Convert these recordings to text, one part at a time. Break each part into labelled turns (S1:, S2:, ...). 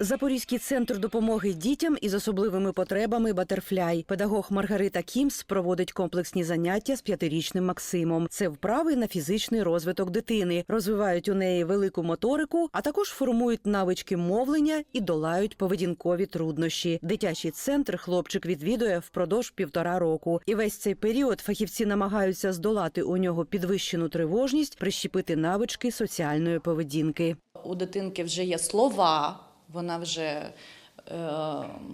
S1: Запорізький центр допомоги дітям із особливими потребами Батерфляй. Педагог Маргарита Кімс проводить комплексні заняття з п'ятирічним Максимом. Це вправи на фізичний розвиток дитини, розвивають у неї велику моторику, а також формують навички мовлення і долають поведінкові труднощі. Дитячий центр хлопчик відвідує впродовж півтора року. І весь цей період фахівці намагаються здолати у нього підвищену тривожність, прищепити навички соціальної поведінки.
S2: У дитинки вже є слова, вона вже е,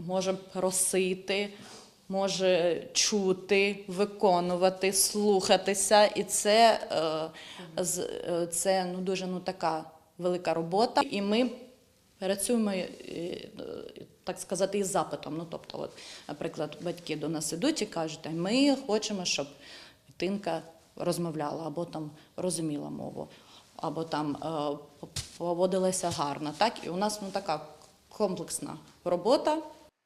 S2: може просити, може чути, виконувати, слухатися. І це, е, е, це ну, дуже ну, така велика робота. І ми працюємо, так сказати, із запитом. Ну, тобто, от, наприклад, батьки до нас ідуть і кажуть, ми хочемо, щоб дитинка розмовляла або там розуміла мову, або там е, поводилася гарно. Так? І у нас ну, така комплексна робота.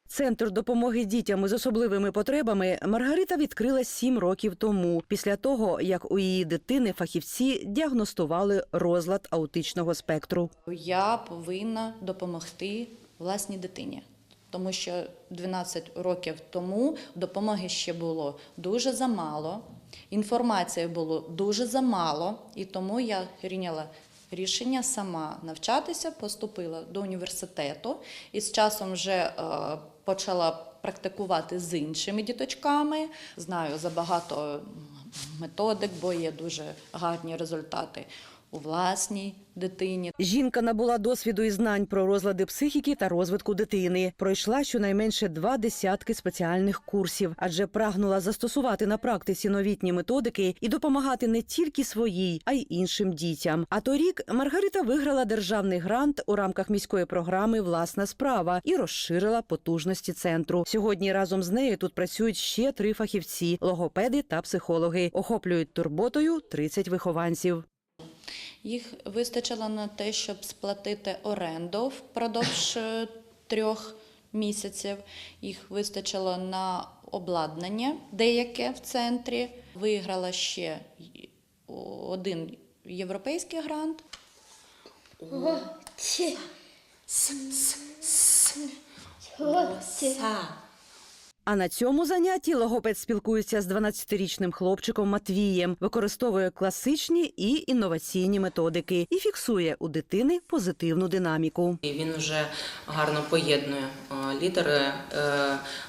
S1: Центр допомоги дітям із особливими потребами Маргарита відкрила сім років тому, після того як у її дитини фахівці діагностували розлад аутичного спектру.
S2: Я повинна допомогти власній дитині. Тому що 12 років тому допомоги ще було дуже замало, інформації було дуже замало, і тому я прийняла рішення сама навчатися, поступила до університету і з часом вже е, почала практикувати з іншими діточками. Знаю забагато методик, бо є дуже гарні результати у власній дитині.
S1: Жінка набула досвіду і знань про розлади психіки та розвитку дитини. Пройшла щонайменше два десятки спеціальних курсів, адже прагнула застосувати на практиці новітні методики і допомагати не тільки своїй, а й іншим дітям. А торік Маргарита виграла державний грант у рамках міської програми Власна справа і розширила потужності центру. Сьогодні разом з нею тут працюють ще три фахівці: логопеди та психологи. Охоплюють турботою 30 вихованців.
S2: Їх вистачило на те, щоб сплатити оренду впродовж е, трьох місяців. Їх вистачило на обладнання деяке в центрі. Виграла ще один європейський грант.
S1: А на цьому занятті логопед спілкується з 12-річним хлопчиком Матвієм, використовує класичні і інноваційні методики і фіксує у дитини позитивну динаміку.
S3: Він вже гарно поєднує літери, е,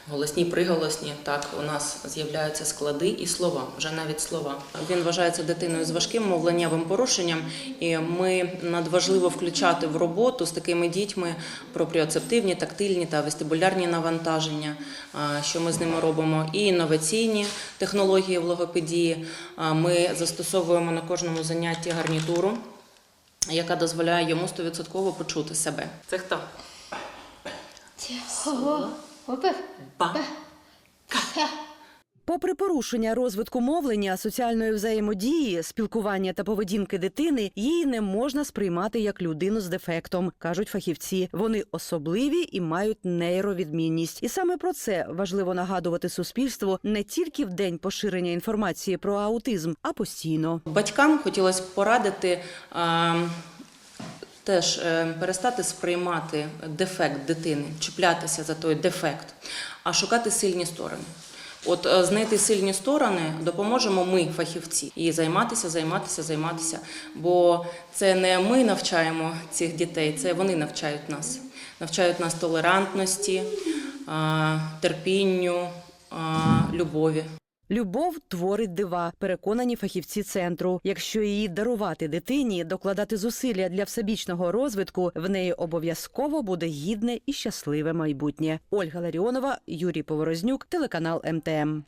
S3: голосні, приголосні. Так, у нас з'являються склади і слова, вже навіть слова. Він вважається дитиною з важким мовленнєвим порушенням, і ми надважливо включати в роботу з такими дітьми пропріоцептивні, тактильні та вестибулярні навантаження, що ми з ними робимо, і інноваційні технології в логопедії. Ми застосовуємо на кожному занятті гарнітуру яка дозволяє йому 100% почути себе. Це хто? Ба.
S1: Попри порушення розвитку мовлення, соціальної взаємодії, спілкування та поведінки дитини, її не можна сприймати як людину з дефектом, кажуть фахівці. Вони особливі і мають нейровідмінність. І саме про це важливо нагадувати суспільству не тільки в день поширення інформації про аутизм, а постійно.
S3: Батькам хотілося порадити е, теж е, перестати сприймати дефект дитини, чіплятися за той дефект, а шукати сильні сторони. От е, знайти сильні сторони допоможемо ми, фахівці, і займатися, займатися, займатися. Бо це не ми навчаємо цих дітей, це вони навчають нас. Навчають нас толерантності, е, терпінню, е, любові.
S1: Любов творить дива, переконані фахівці центру. Якщо її дарувати дитині, докладати зусилля для всебічного розвитку, в неї обов'язково буде гідне і щасливе майбутнє. Ольга Ларіонова, Юрій Поворознюк, телеканал МТМ.